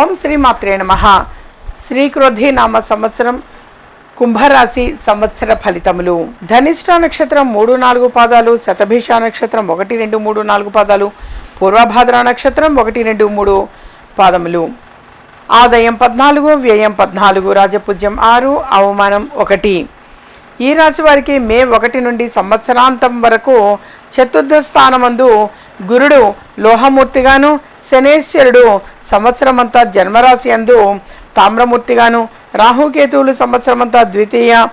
ఓం శ్రీ మాత్రే నమ. శ్రీక్రోధి నామ సంవత్సరం కుంభరాశి సంవత్సర ఫలితములు. ధనిష్ట నక్షత్రం మూడు నాలుగు పాదాలు శతభిష నక్షత్రం ఒకటి రెండు మూడు నాలుగు పాదాలు పూర్వభాద్ర నక్షత్రం ఒకటి రెండు మూడు పాదములు. ఆదాయం పద్నాలుగు వ్యయం పద్నాలుగు రాజపూజ్యం ఆరు అవమానం ఒకటి. ఈ రాశి వారికి మే ఒకటి నుండి సంవత్సరాంతం వరకు చతుర్థ స్థానమందు గురుడు లోహమూర్తిగాను శనేశ్వరుడు సంవత్సరమంతా జన్మరాశి అందు తామ్రమూర్తిగాను రాహుకేతువులు సంవత్సరమంతా ద్వితీయ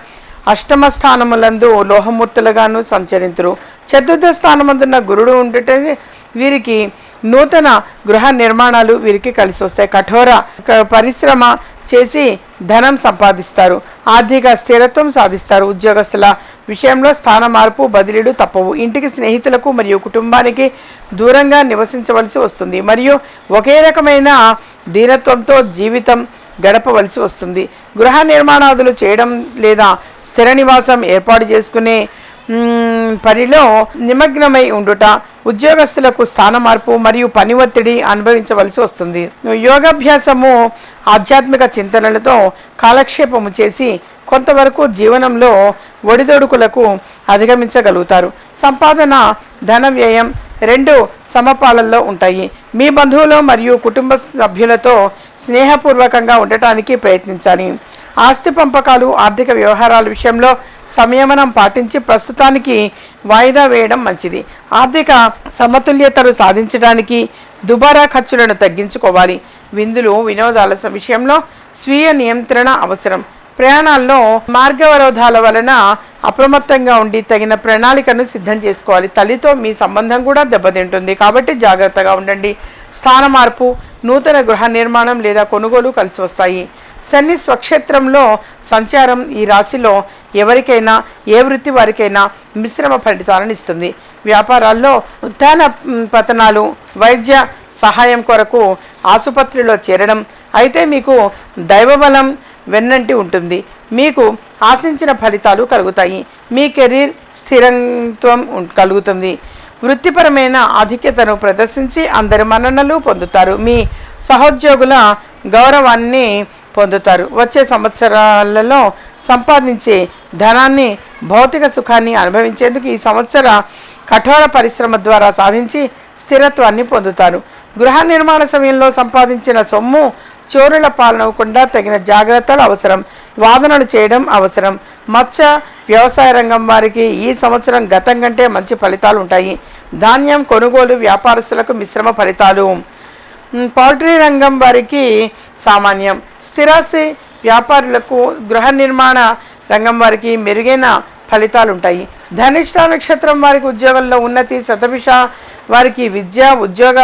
అష్టమ స్థానములందు లోహమూర్తులుగాను సంచరింతురు. చతుర్థ స్థానమందున్న గురుడు ఉంటే వీరికి నూతన గృహ నిర్మాణాలు వీరికి కలిసి వస్తాయి. కఠోర పరిశ్రమ చేసి ధనం సంపాదిస్తారు. ఆర్థిక స్థిరత్వం సాధిస్తారు. ఉద్యోగస్తుల విషయంలో స్థాన మార్పు బదిలీలు తప్పవు. ఇంటికి స్నేహితులకు మరియు కుటుంబానికి దూరంగా నివసించవలసి వస్తుంది. మరియు ఒకే రకమైన దీనత్వంతో జీవితం గడపవలసి వస్తుంది. గృహ నిర్మాణాదులు చేయడం లేదా స్థిర నివాసం ఏర్పాటు చేసుకునే పనిలో నిమగ్నమై ఉండుట ఉద్యోగస్తులకు స్థాన మార్పు మరియు పని ఒత్తిడి అనుభవించవలసి వస్తుంది. యోగాభ్యాసము ఆధ్యాత్మిక చింతనలతో కాలక్షేపము చేసి కొంతవరకు జీవనంలో ఒడిదొడుకులకు అధిగమించగలుగుతారు. సంపాదన ధన వ్యయం రెండు సమపాలల్లో ఉంటాయి. మీ బంధువులు మరియు కుటుంబ సభ్యులతో స్నేహపూర్వకంగా ఉండటానికి ప్రయత్నించాలి. ఆస్తి పంపకాలు ఆర్థిక వ్యవహారాల విషయంలో సంయమనం పాటించి ప్రస్తుతానికి వాయిదా వేయడం మంచిది. ఆర్థిక సమతుల్యతను సాధించడానికి దుబారా ఖర్చులను తగ్గించుకోవాలి. విందులు వినోదాల విషయంలో స్వీయ నియంత్రణ అవసరం. ప్రయాణాల్లో మార్గవరోధాల వలన అప్రమత్తంగా ఉండి తగిన ప్రణాళికను సిద్ధం చేసుకోవాలి. తల్లితో మీ సంబంధం కూడా దెబ్బతింటుంది. కాబట్టి జాగ్రత్తగా ఉండండి. స్థాన మార్పు నూతన గృహ నిర్మాణం లేదా కొనుగోలు కలిసి వస్తాయి. శని స్వక్షేత్రంలో సంచారం ఈ రాశిలో ఎవరికైనా ఏ వృత్తి వారికైనా మిశ్రమ ఫలితాలను ఇస్తుంది. వ్యాపారాల్లో ఉత్థాన పతనాలు వైద్య సహాయం కొరకు ఆసుపత్రిలో చేరడం అయితే మీకు దైవబలం వెన్నంటి ఉంటుంది. మీకు ఆశించిన ఫలితాలు కలుగుతాయి. మీ కెరీర్ స్థిరత్వం కలుగుతుంది. వృత్తిపరమైన ఆధిక్యతను ప్రదర్శించి అందరి మన్ననలు పొందుతారు. మీ సహోద్యోగుల గౌరవాన్ని పొందుతారు. వచ్చే సంవత్సరాలలో సంపాదించే ధనాన్ని భౌతిక సుఖాన్ని అనుభవించేందుకు ఈ సంవత్సర కఠోర పరిశ్రమ ద్వారా సాధించి స్థిరత్వాన్ని పొందుతారు. గృహ నిర్మాణ సమయంలో సంపాదించిన సొమ్ము చోరుల పాలనవ్వకుండా తగిన జాగ్రత్తలు అవసరం. వాదనలు చేయడం అవసరం. మత్స్య వ్యవసాయ రంగం వారికి ఈ సంవత్సరం గతం కంటే మంచి ఫలితాలు ఉంటాయి ధాన్యం కొనుగోలు వ్యాపారస్తులకు మిశ్రమ ఫలితాలు. పౌల్ట్రీ రంగం వారికి సామాన్యం. స్థిరాస్తి వ్యాపారులకు గృహ నిర్మాణ రంగం వారికి మెరుగైన ఫలితాలు ఉంటాయి ధనిష్ట నక్షత్రం వారికి ఉద్యోగంలో ఉన్నతి శతభిష వారికి విద్య ఉద్యోగ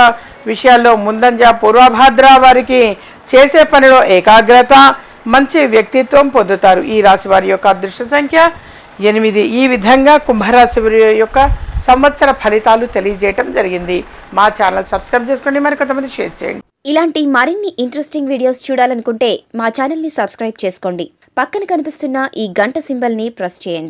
విషయాల్లో ముందంజ పూర్వభాద్ర వారికి చేసే పనిలో ఏకాగ్రత మంచి వ్యక్తిత్వం పొందుతారు. ఈ రాశి వారి యొక్క అదృష్ట సంఖ్య ఎనిమిది. ఈ విధంగా కుంభరాశి యొక్క సంవత్సర ఫలితాలు తెలియజేయటం జరిగింది. మా ఛానల్ సబ్స్క్రైబ్ చేసుకోండి. మరి కొంతమంది షేర్ చేయండి. ఇలాంటి మరిన్ని ఇంట్రెస్టింగ్ వీడియోస్ చూడాలనుకుంటే మా ఛానల్ని సబ్స్క్రైబ్ చేసుకోండి. పక్కన కనిపిస్తున్న ఈ గంట సింబల్ని ప్రెస్ చేయండి.